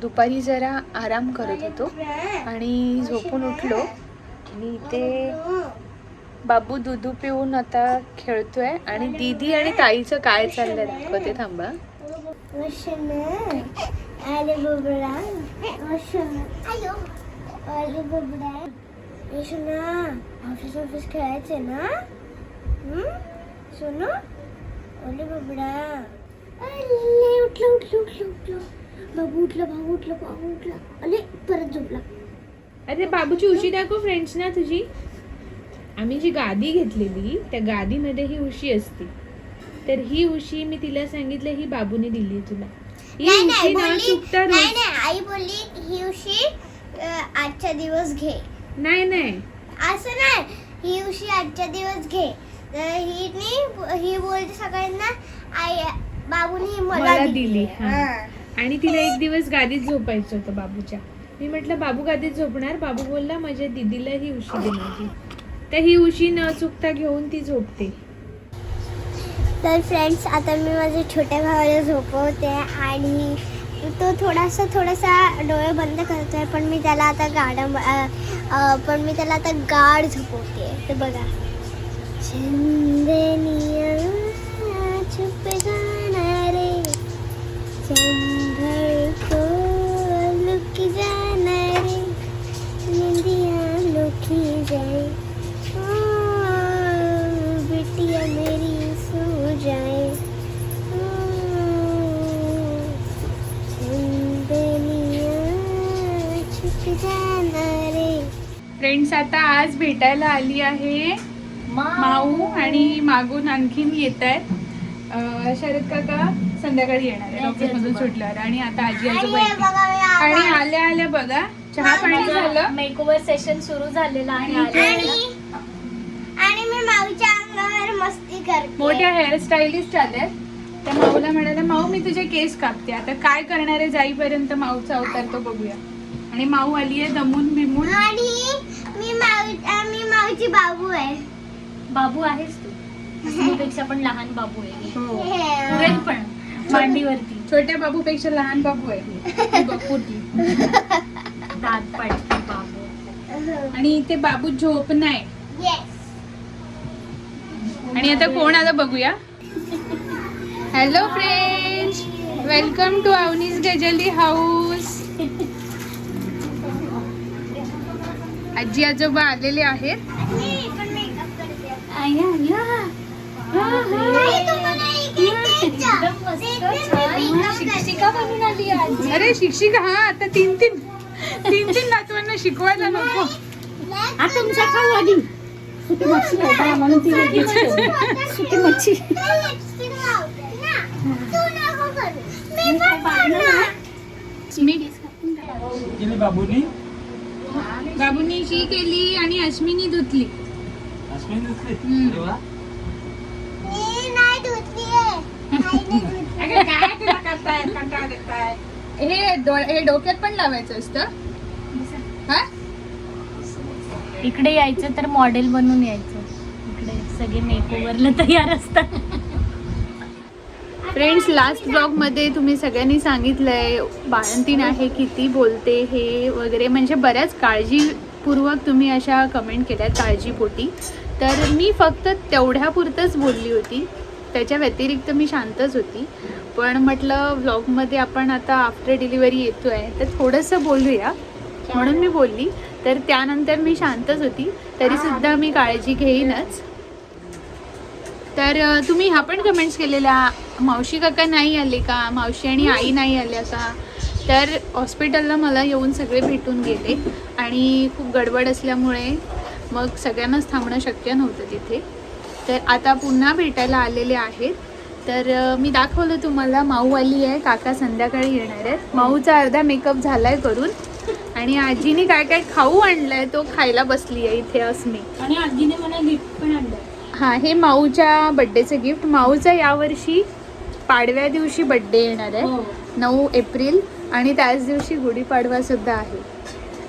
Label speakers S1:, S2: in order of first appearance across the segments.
S1: दुपारी जरा आराम करत होतो आणि झोपून उठलो. आणि इथे बाबू दुधू पिऊन आता खेळतोय आणि दीदी आणि ताईचं काय चाललंय दाखवते थांबा.
S2: आले बबडा ना ऑफिस ऑफिस खेळायचे ना? सोनू आले बबडा अरे उठलं उठलं उठलं उठलं बाबू उठलं बाबू उठलं बाबू उठला अरे परत झोपला
S1: अरे बाबूची उशी दाखव फ्रेंड्स ना तुझी आम्ही जी गादी घेतलेली त्या गादीमध्ये ही उशी असते तर ही उशी मी तिला सांगितलं ही बाबूने दिली तुला ही
S2: नाही
S1: उशी
S2: नाही
S1: ना
S2: बोलली
S1: चुकता
S2: नाही
S1: रोज
S2: नाही आई बोलली ही उशी अं, आजच्या दिवस घे
S1: नाही नाही.
S2: असं नाही. ही उशी आजच्या दिवस घे. तर ही ही बोलते सगळ्यांना आई बाबूनी
S1: मला
S2: मला
S1: दिली, हा.
S2: हा.
S1: आणि तिला एक दिवस गादीत झोपायचं होतं बाबूच्या. मी म्हटलं बाबू गादीत झोपणार? बाबू बोलला माझ्या दीदीला ही उशी दे माझी. तर ही उशी न चुकता घेऊन ती झोपते.
S2: तर फ्रेंड्स आता मी माझ्या छोट्या भावाला झोपवते आणि तो थोडासा थोडासा डोळे बंद करतो आहे पण मी त्याला आता गाडं पण मी त्याला आता गाढ झोपवते तर बघा.
S1: आता आज भेटायला आली आहे माऊ आणि मागून आणखीन येत आहेत शरद काका संध्याकाळी येणार आहे ऑफिस मधून सुटल्यावर. आणि आता आजी आजोबा आणि
S2: आला.
S1: आल्या आल्या बघा चहा पाणी झालं.
S3: मेकओव्हर सेशन सुरू झालेलं आहे.
S2: आणि आणि मी माऊच्या अंगावर मस्ती करते.
S1: मोठ्या हेअरस्टाईलिस्ट आल्या त्या माऊला म्हणाला माऊ मी तुझे केस कापते. आता काय करणार आहे? जाईपर्यंत माऊचा अवतार तो बघूया. आणि माऊ आली आहे दमून बिमून
S2: आणि मी माऊ मी माऊची बाबू आहे.
S3: बाबू आहेस तू. पेक्षा पण लहान बाबू आहे.
S1: हो.
S3: पुरेल पण मांडीवरती.
S1: छोट्या बाबूपेक्षा लहान बाबू आहे. ही बघ पोटी.
S3: दात पाडते बाबू.
S1: आणि इथे बाबू झोप नाही.
S2: येस
S1: आणि आता कोण आलं बघूया? Hello friends welcome to Avani's Ghazali house आजी आजोबा आलेले आहेत
S2: मी पण मेकअप करते
S3: आया, आया.
S2: नाही, तुम्हाला एक एक द्यायचा.
S3: एकदम मस्त,
S2: देते मी
S3: छान.
S2: makeup
S3: शिक्षिका बनून आली आज.
S1: अरे शिक्षिका हा आता तीन तीन तीन तीन नातवांना शिकवायला नको.
S3: तुमच्या खाऊ आली सुकी मच्छी खायला म्हणून ती. सुकी मच्छी.
S2: मी
S4: बाबूनी
S1: बाबूनी शी केली आणि अश्मिनी धुतली.
S4: अरे वा.
S2: धुतली.
S1: अगं, काय तुला करताय? कंटाळा देताय. हे डो- हे डोक्यात पण लावायचं असतं. हा?
S3: इकडे यायचं तर मॉडेल बनून यायचं. इकडे सगळे मेकओव्हरला तयार असतात.
S1: फ्रेंड्स लास्ट ब्लॉगमध्ये तुम्ही सगळ्यांनी सांगितलंय बाळंतीण आहे किती बोलते हे वगैरे. म्हणजे बऱ्याच काळजीपूर्वक तुम्ही अशा कमेंट केल्या काळजीपोटी. तर मी फक्त तेवढ्यापुरतंच बोलली होती. त्याच्या व्यतिरिक्त मी शांतच होती. पण म्हटलं व्लॉगमध्ये आपण आता आफ्टर डिलिव्हरी येतो आहे तर थोडंसं बोलूया. म्हणून मी बोलली. तर त्यानंतर मी शांतच होती. तरीसुद्धा मी काळजी घेईनच. तर तुम्ही ह्या पण कमेंट्स केलेल्या मावशी काका नाही आले का? मावशी आणि आई नाही आल्या का तर हॉस्पिटलला मला येऊन सगळे भेटून गेले आणि खूप गडबड असल्यामुळे मग सगळ्यांनाच थांबणं शक्य नव्हतं तिथे. तर आता पुन्हा भेटायला आलेले आहेत. तर मी दाखवलं तुम्हाला माऊ आली आहे काका संध्याकाळी येणार आहेत. माऊचा अर्धा मेकअप झालाय करून. आणि आजीने काय काय खाऊ आणलाय तो खायला बसली आहे इथे अस्मी.
S3: आणि आजीने मला गिफ्ट पण आणलं
S1: हा हे माऊच्या बड्डेचं गिफ्ट माऊचा यावर्षी पाडव्या दिवशी बड्डे येणार आहे.
S3: हो.
S1: नऊ एप्रिल आणि त्याच दिवशी गुढीपाडवा सुद्धा आहे.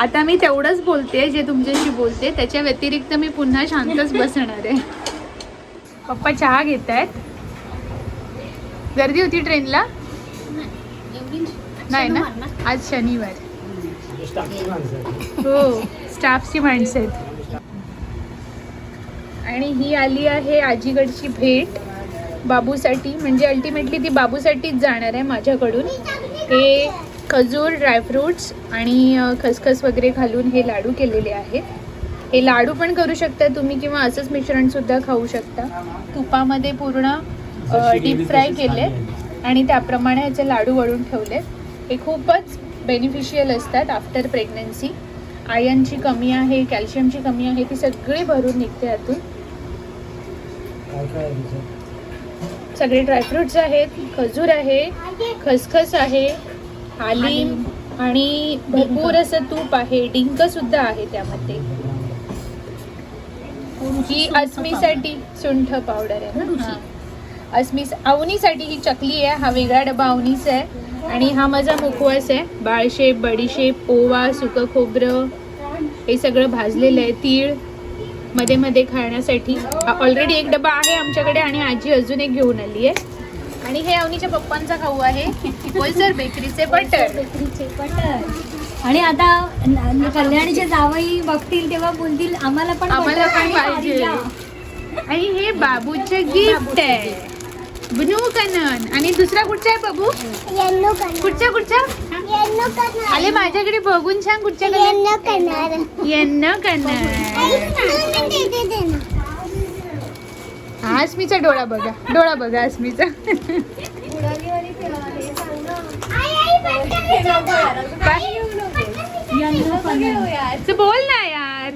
S1: आता मी तेवढंच बोलते जे तुमच्याशी बोलते. त्याच्या व्यतिरिक्त मी पुन्हा शांतच बसणार आहे. पप्पा चहा घेत आहेत गर्दी होती ट्रेनला नाही ना? आज शनिवार. हो स्टाफची माणसं आहेत. आणि ही आली आहे आजीकडची भेट. बाबूसाठी म्हणजे अल्टिमेटली ती बाबूसाठीच जाणार आहे माझ्याकडून. हे खजूर ड्रायफ्रूट्स आणि खसखस वगैरे घालून हे लाडू केलेले आहेत. हे लाडू पण करू शकता तुम्ही किंवा असंच मिश्रणसुद्धा खाऊ शकता. तुपामध्ये पूर्ण डीप फ्राय केले आणि त्याप्रमाणे ह्याचे लाडू वळून ठेवले हे खूपच बेनिफिशियल असतात आफ्टर प्रेग्नन्सी आयर्नची कमी आहे कॅल्शियमची कमी आहे ती सगळी भरून निघते यातून. सगळे ड्रायफ्रुट्स आहेत खजूर आहे खसखस आहे हालीम आणि भरपूर असं तूप आहे. डिंक सुद्धा आहे त्यामध्ये. ही अस्मीसाठी सुंठ पावडर आहे ना. अस्मी अवनीसाठी ही चकली आहे. हा वेगळा डबा अवनीचा आहे. आणि हा माझा मुखवास आहे. बाळशेप बडीशेप ओवा सुकं खोबरं हे सगळं भाजलेलं आहे. तीळ. मध्ये मध्ये खाण्यासाठी. ऑलरेडी एक डबा आहे आमच्याकडे आणि आजी अजून एक घेऊन आली आहे. आणि हे अवनीच्या पप्पांचा खाऊ आहे. होलसर बेकरीचे बटर.
S3: बेकरीचे बटर. आणि आता कल्याणीचे जावई बघतील तेव्हा बोलतील आम्हाला पण
S1: आम्हाला पण पाहिजे.
S3: आरीला."
S1: आणि हे बाबूचं गिफ्ट आहे. ब्लू कनन. आणि दुसरा कुठचा आहे बाबू? कुठच्या कुठच्या आले माझ्याकडे बघून सांग कुठच्या कलर
S2: ना
S1: हा अस्मीचा डोळा बघा डोळा बघा तू बोल ना यार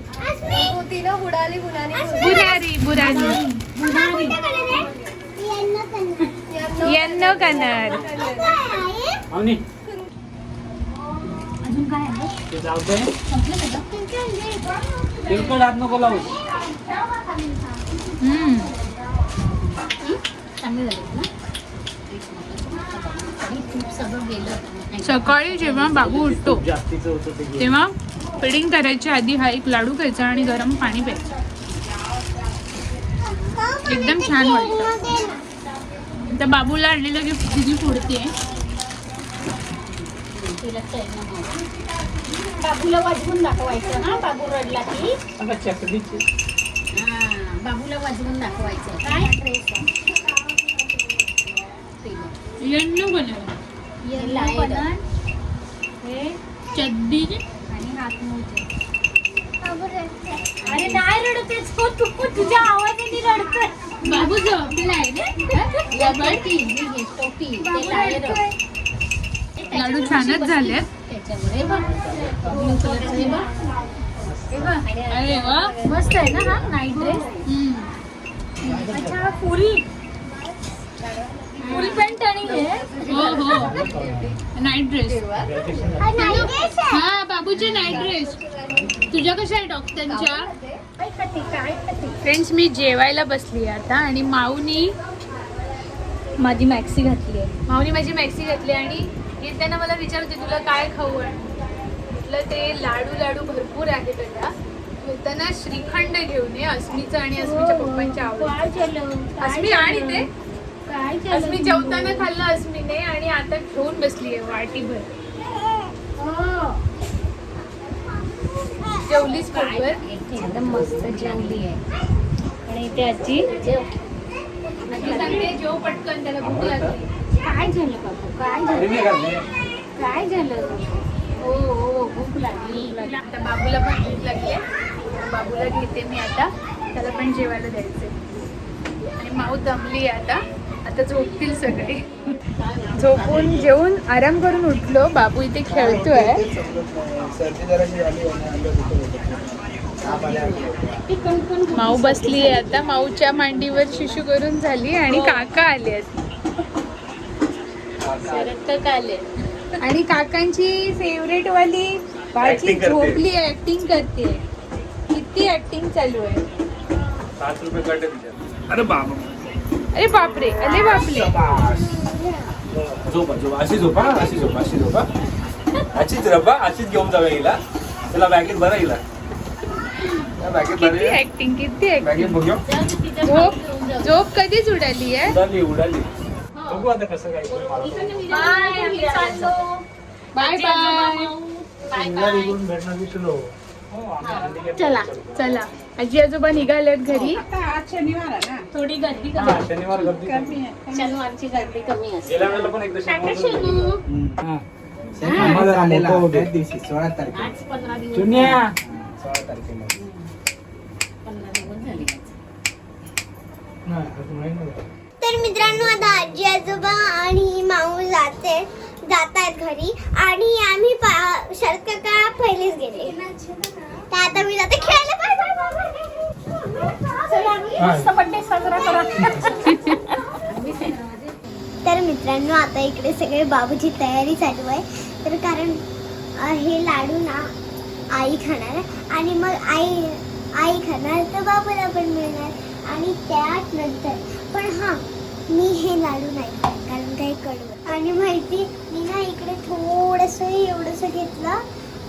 S1: बुरारी बुरारी येन्न कनर
S3: अजून काय आहे?
S4: ते जाऊ दे.
S3: संपलं सगळं?
S4: तेलकट हात नको लावू.
S1: हम्म.
S3: चांगले झाले ना? तरी खूप सगळं गेलं
S1: सकाळी जेव्हा बाबू उठतो
S4: खूप जास्तीचं होतं ते घे.
S1: तेव्हा फिडिंग करायच्या आधी हा एक लाडू खायचा आणि गरम पाणी प्यायचं. एकदम छान वाटतं. त्या बाबूला आणलेलं गिफ्ट तिची पुढते
S3: तिला. बाबूला वाजवून दाखवायचं ना बाबू रडला की. हा, बाबूला वाजवून दाखवायचं. काय? हे?
S1: चड्डी
S3: आणि हात मोजे. अरे नाही रडतेच हो तू तुझ्या आवाजाने रडतोय.
S1: बाबू झोपलाय
S3: या टोपी ही ते
S1: लाडू छानच झालेत. अरे वा.
S3: मस्त आहे ना हा? Night dress. अच्छा फुल. फुल पॅन्ट आणि हे?
S1: हो हो. नाईट ड्रेस हा बाबूचे नाईट ड्रेस तुझ्या कशा आहे डॉक्टरच्या? फ्रेंड्स मी जेवायला बसली आहे आता आणि माऊनी
S3: माझी मॅक्सी घातली आहे.
S1: माऊनी माझी मॅक्सी घातली आणि येताना मला विचारते तुला काय खाऊ आहे? म्हटलं ते लाडू लाडू भरपूर आहेत त्याला येताना श्रीखंड घेऊन ये अस्मीचं आणि अस्मीच्या पप्पांच्या आवडीचं
S3: काय झालं?
S1: अस्मी आणि ते?
S3: काय
S1: अस्मी जेवताना खाल्लं अस्मीने आणि आता घेऊन बसली आहे वाटीभर जेवलीच पोटभर
S3: एकदम मस्त जेवली आहे. आणि इथे आजी
S1: आजी सांगते जेव पटकन त्याला भूक लागली.
S3: काय झालं बाबू? काय झालं. काय झालं? हो हो भूक लागली.
S1: आता बाबूला पण भूक लागली आहे. बाबूला घेते मी आता. त्याला पण जेवायला द्यायचंय. आणि माऊ दमली आता. आता झोपतील सगळे. झोपून जेवून आराम करून उठलो. बाबू इथे खेळतोय. माऊ बसली आहे आता. माऊच्या मांडीवर शिशू करून झाली आणि काका आले आहेत. आणि काकांची फेवरेट वाली
S5: करते.
S1: झोपली ऍक्टिंग करते. किती ऍक्टिंग चालू आहे.
S5: सात रुपये कट. अरे बाबा
S1: अरे बापरे अरे बापरे.
S5: झोपा झोपा. अशी झोपा अशी झोपा अशी झोपा. अशीच रबा अशीच घेऊन जाऊया हिला. तुला बॅगेत बरं बॅगेत
S1: किती ऍक्टिंग किती ऍक्टिंग झोप झोप कधीच उडाली आहे?
S5: उडाली उडाली. बघू आता कसं काय.
S1: बाय बाय
S5: भेटणार हो,
S2: चला.
S1: चला. आजी आजोबा निघालेत घरी.
S6: थोडी गर्दी
S5: हा, शनिवार गर्दी
S6: कमी. शनिवारची गर्दी कमी असते.
S5: शनिवार हा.
S7: त्याच दिवशी सोळा तारखेला.
S5: जुन्या.
S7: सोळा तारखेला.
S6: पंधरा दिवस झाले.
S5: ना.
S2: तर मित्रांनो आता आजी आजोबा आणि माऊ जाते जात आहेत घरी. आणि आम्ही शरद काका पहिलेच गेले. तर आता मी जाते खेळायला. बाय बाय बाय बाय चला.
S6: बर्थडे साजरा करा.
S2: तर मित्रांनो आता इकडे सगळे बाबूची तयारी चालू आहे. तर कारण अ, हे लाडू ना आई खाणार आहे. आणि मग आई आई खाणार तर बाबूला पण मिळणार. आणि त्यात नंतर पण हां मी हे लाडू नाही कारण काही कडू आणि माहिती मी ना इकडे थोडंसं एवढंसं घेतलं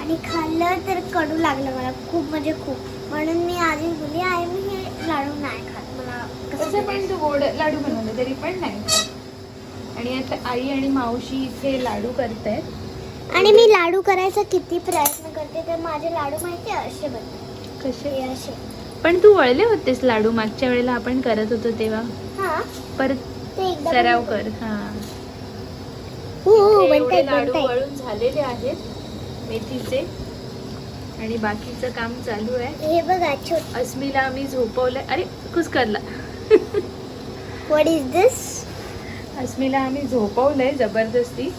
S2: आणि खाल्लं तर कडू लागलं मला खूप म्हणजे खूप. म्हणून मी आधी बोलली आई मी हे लाडू नाही खात मला
S1: कसं
S2: कसं
S1: पण तू गोड लाडू बनवले तरी पण नाही खात. आणि आता आई आणि मावशी इथे लाडू करतायत.
S2: आणि मी लाडू करायचा किती प्रयत्न करते तर माझे लाडू माहिती आहे असे बनतात.
S1: कसे?
S2: हे असे.
S1: पण तू वळले होतेस लाडू मागच्या वेळेला आपण करत होतो तेव्हा?
S2: हा.
S1: परत सराव. कर हा.
S2: हो हो
S1: एवढे लाडू वळून झालेले आहेत मेथीचे. आणि बाकीचं काम चालू आहे.
S2: हे बघा छोट
S1: अस्मीला आम्ही झोपवलंय. अरे खुश करला?
S2: व्हॉट इज दिस
S1: अस्मीला आम्ही झोपवलंय जबरदस्ती.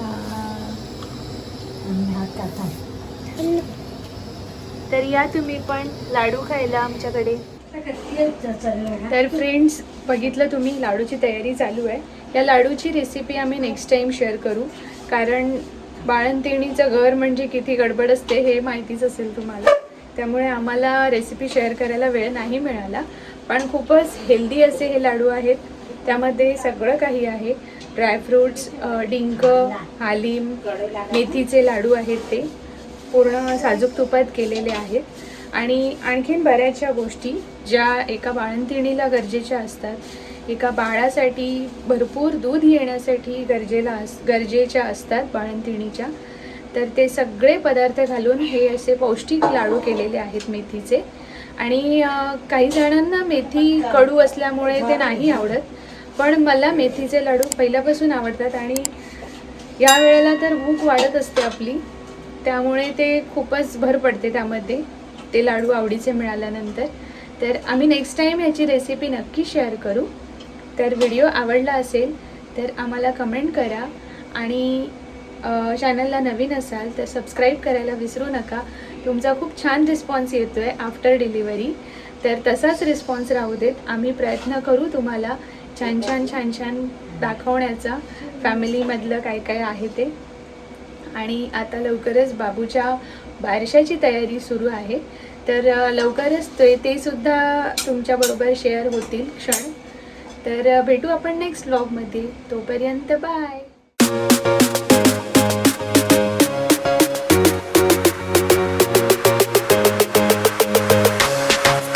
S1: हा. तर या तुम्ही पण लाडू खायला आमच्याकडे. तर फ्रेंड्स बघितलं तुम्ही लाडूची तयारी चालू आहे. या लाडूची रेसिपी आम्ही नेक्स्ट टाईम शेअर करू. कारण बाळंतिणीचं घर म्हणजे किती गडबड असते हे माहितीच असेल तुम्हाला. त्यामुळे आम्हाला रेसिपी शेअर करायला वेळ नाही मिळाला. पण खूपच हेल्दी असे हे लाडू आहेत. त्यामध्ये सगळं काही आहे. ड्रायफ्रूट्स डिंक हालीम मेथीचे लाडू आहेत ते. पूर्ण साजूक तुपात केलेले आहेत. आणि आणखीन बऱ्याचशा गोष्टी ज्या एका बाळंतिणीला गरजेच्या असतात. एका बाळासाठी भरपूर दूध येण्यासाठी गरजेला अस गरजेच्या असतात बाळंतिणीच्या. तर ते सगळे पदार्थ घालून हे असे पौष्टिक लाडू केलेले आहेत मेथीचे. आणि काही जणांना मेथी कडू असल्यामुळे ते नाही आवडत. पण मला मेथीचे लाडू पहिल्यापासून आवडतात आणि या वेळेला तर भूक वाढत असते आपली. त्यामुळे ते खूपच भर पडते त्यामध्ये. ते लाडू आवडीचे मिळाल्यानंतर. तर आम्ही नेक्स्ट टाईम ह्याची रेसिपी नक्की शेअर करू. तर व्हिडिओ आवडला असेल तर आम्हाला कमेंट करा. आणि चॅनलला नवीन असाल तर सबस्क्राईब करायला विसरू नका. तुमचा खूप छान रिस्पॉन्स येतो आहे आफ्टर डिलिव्हरी तर तसाच रिस्पॉन्स राहू देत. आम्ही प्रयत्न करू तुम्हाला छान छान छान छान दाखवण्याचा. फॅमिलीमधलं काय काय आहे ते. आणि आता लवकरच बाबूच्या बारशाची तयारी सुरू आहे. तर लवकरच ते ते सुद्धा तुमच्याबरोबर शेअर होतील क्षण. तर भेटू आपण नेक्स्ट ब्लॉगमध्ये तोपर्यंत बाय